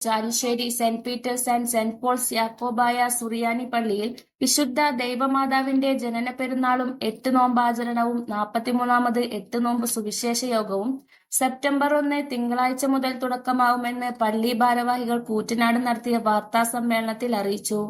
Chalissery saint Peter's and saint Paul's Yakobaya സുറിയാനി പള്ളിയിൽ വിശുദ്ധ ദൈവമാതാവിന്റെ ജനന പെരുന്നാളും എട്ട് നോമ്പാചരണവും നാൽപ്പത്തിമൂന്നാമത് എട്ട് നോമ്പ് സുവിശേഷ യോഗവും സെപ്റ്റംബർ ഒന്ന് തിങ്കളാഴ്ച മുതൽ തുടക്കമാവുമെന്ന് പള്ളി ഭാരവാഹികൾ കൂറ്റനാട് നടത്തിയ വാർത്താ സമ്മേളനത്തിൽ അറിയിച്ചു.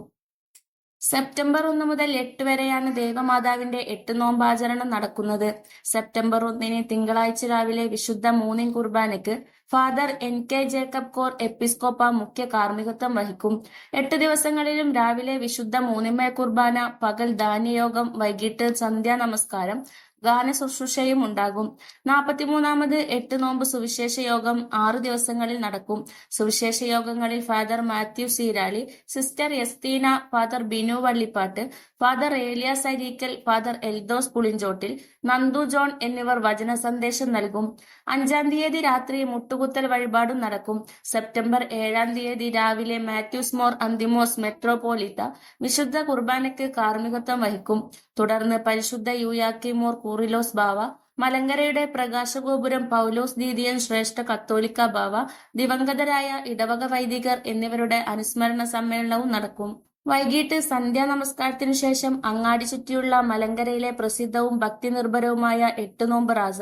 സെപ്റ്റംബർ ഒന്ന് മുതൽ എട്ട് വരെയാണ് ദേവമാതാവിന്റെ എട്ട് നോമ്പാചരണം നടക്കുന്നത്. സെപ്റ്റംബർ ഒന്നിന് തിങ്കളാഴ്ച രാവിലെ വിശുദ്ധ മൂന്നിൻ കുർബാനയ്ക്ക് father N K Jacob cor episcopa മുഖ്യ കാർമ്മികത്വം വഹിക്കും. എട്ട് ദിവസങ്ങളിലും രാവിലെ വിശുദ്ധ മൂന്നിമയ കുർബാന പകൽ ധാന്യയോഗം വൈകിട്ട് സന്ധ്യാ നമസ്കാരം ഗാന ശുശ്രൂഷയും ഉണ്ടാകും. നാൽപ്പത്തിമൂന്നാമത് എട്ട് നോമ്പ് സുവിശേഷ യോഗം ആറ് ദിവസങ്ങളിൽ നടക്കും. സുവിശേഷ യോഗങ്ങളിൽ father Mathew Seerali sister Estheena father Binu Vallippattu father Eliya Sareekkal father Eldhose Pulinchottil Nandu John എന്നിവർ വചന സന്ദേശം നൽകും. അഞ്ചാം തീയതി രാത്രി മുട്ടുകുത്തൽ വഴിപാടും നടക്കും. സെപ്റ്റംബർ ഏഴാം തീയതി രാവിലെ മാത്യൂസ് മോർ അന്തിമോസ് മെട്രോപോളിത്ത വിശുദ്ധ കുർബാനയ്ക്ക് കാർമ്മികത്വം വഹിക്കും. തുടർന്ന് പരിശുദ്ധ യൂയാക്കിമോർ കൂറിലോസ് ബാവ മലങ്കരയുടെ പ്രകാശഗോപുരം പൗലോസ് ദീദിയൻ ശ്രേഷ്ഠ കത്തോലിക്ക ബാവ ദിവംഗതരായ ഇടവക വൈദികർ എന്നിവരുടെ അനുസ്മരണ സമ്മേളനവും നടക്കും. വൈകിട്ട് സന്ധ്യാ നമസ്കാരത്തിനു ശേഷം അങ്ങാടി ചുറ്റിയുള്ള മലങ്കരയിലെ പ്രസിദ്ധവും ഭക്തിനിർഭരവുമായ എട്ട് നോമ്പ് റാസ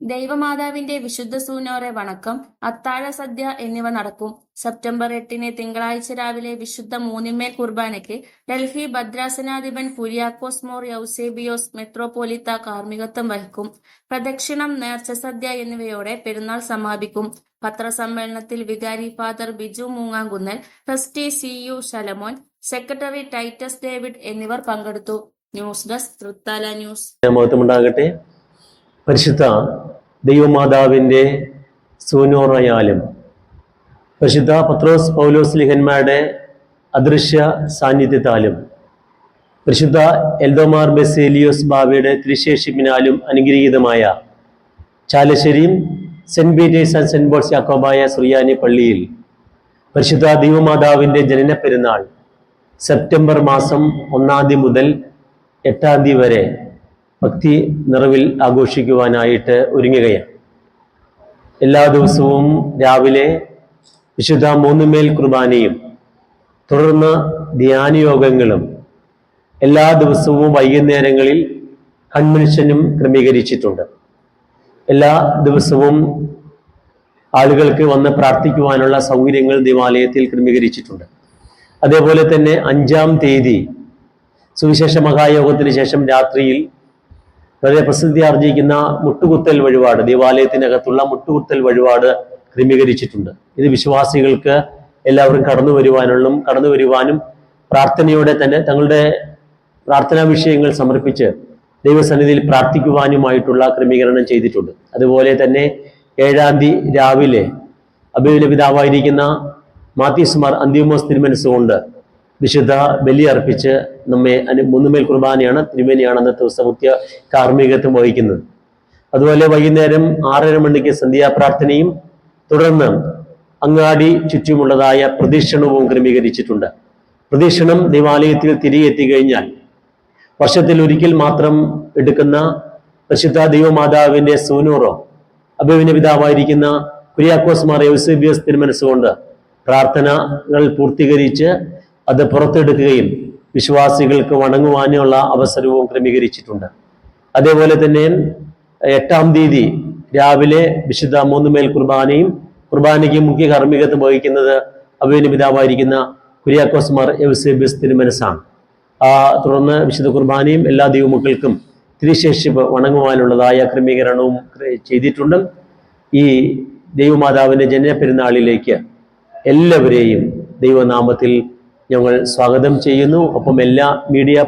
ദൈവമാതാവിന്റെ വിശുദ്ധ സൂനോറെ വണക്കം. അത്താഴ സദ്യ എന്നിവ നടക്കും. സെപ്റ്റംബർ എട്ടിന് തിങ്കളാഴ്ച രാവിലെ വിശുദ്ധ മൂന്നിമേൽ കുർബാനയ്ക്ക് ഡൽഹി ഭദ്രാസനാധിപൻ കുര്യാക്കോസ് മോർ യൗസേബിയോസ് മെത്രോപോലിത്ത കാർമ്മികത്വം വഹിക്കും. പ്രദക്ഷിണം നേർച്ച സദ്യ എന്നിവയോടെ പെരുന്നാൾ സമാപിക്കും. പത്രസമ്മേളനത്തിൽ വികാരി father Biju Moongankunnal trustee C U Shalamon secretary Titus David എന്നിവർ പങ്കെടുത്തു. News desk Thrithala news. പരിശുദ്ധ ദൈവമാതാവിന്റെ സൂനോറയാലും പരിശുദ്ധ പത്രോസ് പൗലോസ് ലിഹന്മാരുടെ അദൃശ്യ സാന്നിധ്യത്താലും പരിശുദ്ധ എൽദോമാർ ബെസേലിയോസ് ബാബയുടെ തിരിശേഷിപ്പിനാലും അനുഗ്രഹീതമായ ചാലശ്ശേരിയും saint Peter's and saint Paul's Yakobaya സുറിയാനി പള്ളിയിൽ പരിശുദ്ധ ദൈവമാതാവിന്റെ ജനന പെരുന്നാൾ സെപ്റ്റംബർ മാസം ഒന്നാം തീയതി മുതൽ എട്ടാം തീയതി വരെ ഭക്തി നിറവിൽ ആഘോഷിക്കുവാനായിട്ട് ഒരുങ്ങുകയാണ്. എല്ലാ ദിവസവും രാവിലെ വിശുദ്ധ മൂന്നുമേൽ കുർബാനയും തുടർന്ന് ധ്യാനയോഗങ്ങളും എല്ലാ ദിവസവും വൈകുന്നേരങ്ങളിൽ കൺവെൻഷനും ക്രമീകരിച്ചിട്ടുണ്ട്. എല്ലാ ദിവസവും ആളുകൾക്ക് വന്ന് പ്രാർത്ഥിക്കുവാനുള്ള സൗകര്യങ്ങൾ ദേവാലയത്തിൽ ക്രമീകരിച്ചിട്ടുണ്ട്. അതേപോലെ തന്നെ അഞ്ചാം തീയതി സുവിശേഷ മഹായോഗത്തിന് ശേഷം രാത്രിയിൽ വളരെ പ്രസിദ്ധി ആർജിക്കുന്ന മുട്ടുകുത്തൽ വഴിപാട് ദേവാലയത്തിനകത്തുള്ള മുട്ടുകുത്തൽ വഴിപാട് ക്രമീകരിച്ചിട്ടുണ്ട്. ഇത് വിശ്വാസികൾക്ക് എല്ലാവരും കടന്നു വരുവാനുള്ള കടന്നു വരുവാനും പ്രാർത്ഥനയോടെ തന്നെ തങ്ങളുടെ പ്രാർത്ഥനാ വിഷയങ്ങൾ സമർപ്പിച്ച് ദൈവസന്നിധിയിൽ പ്രാർത്ഥിക്കുവാനുമായിട്ടുള്ള ക്രമീകരണം ചെയ്തിട്ടുണ്ട്. അതുപോലെ തന്നെ ഏഴാം തീയതി രാവിലെ അഭിവിന പിതാവായിരിക്കുന്ന മാത്യൂസ് മാർ അന്തിമോസ് തിരുമനസ്സുകൊണ്ട് വിശുദ്ധ ബലി അർപ്പിച്ച് നമ്മെ അനു മൂന്നുമേൽ കുർബാനയാണ് തിരുമേനിയാണ് അന്നത്തെ ദിവസം മുഖ്യ കാർമ്മികത്വം വഹിക്കുന്നത്. അതുപോലെ വൈകുന്നേരം ആറര മണിക്ക് സന്ധ്യാപ്രാർത്ഥനയും തുടർന്ന് അങ്ങാടി ചുറ്റുമുള്ളതായ പ്രദക്ഷിണവും ക്രമീകരിച്ചിട്ടുണ്ട്. പ്രദക്ഷിണം ദേവാലയത്തിൽ തിരികെ എത്തിക്കഴിഞ്ഞാൽ വർഷത്തിൽ ഒരിക്കൽ മാത്രം എടുക്കുന്ന പ്രശുദ്ധ ദൈവമാതാവിന്റെ സൂനൂറോ അഭിവിന പിതാവായിരിക്കുന്ന കുര്യാക്കോസ് മാർ യൗസേബിയസ് തിരുമനസ്സുകൊണ്ട് പ്രാർത്ഥനകൾ പൂർത്തീകരിച്ച് അത് പുറത്തെടുക്കുകയും വിശ്വാസികൾക്ക് വണങ്ങുവാനുള്ള അവസരവും ക്രമീകരിച്ചിട്ടുണ്ട്. അതേപോലെ തന്നെ എട്ടാം തീയതി രാവിലെ വിശുദ്ധ മൂന്നുമേൽ കുർബാനയും കുർബാനയ്ക്ക് മുഖ്യ കാർമ്മികത്വം വഹിക്കുന്നത് അഭിവിന പിതാവായിരിക്കുന്ന കുര്യാക്കോസ് മാർ യൗസേബിയസ് തിരുമനസ്സാണ്. ആ തുടർന്ന് വിശുദ്ധ കുർബാനയും എല്ലാ ദൈവമക്കൾക്കും തിരിശേഷിപ്പ് വണങ്ങുവാനുള്ളതായ ക്രമീകരണവും ചെയ്തിട്ടുണ്ട്. ഈ ദൈവമാതാവിന്റെ ജനന പെരുന്നാളിലേക്ക് എല്ലാവരെയും ദൈവനാമത്തിൽ ഞങ്ങൾ സ്വാഗതം ചെയ്യുന്നു. ഒപ്പം എല്ലാ മീഡിയ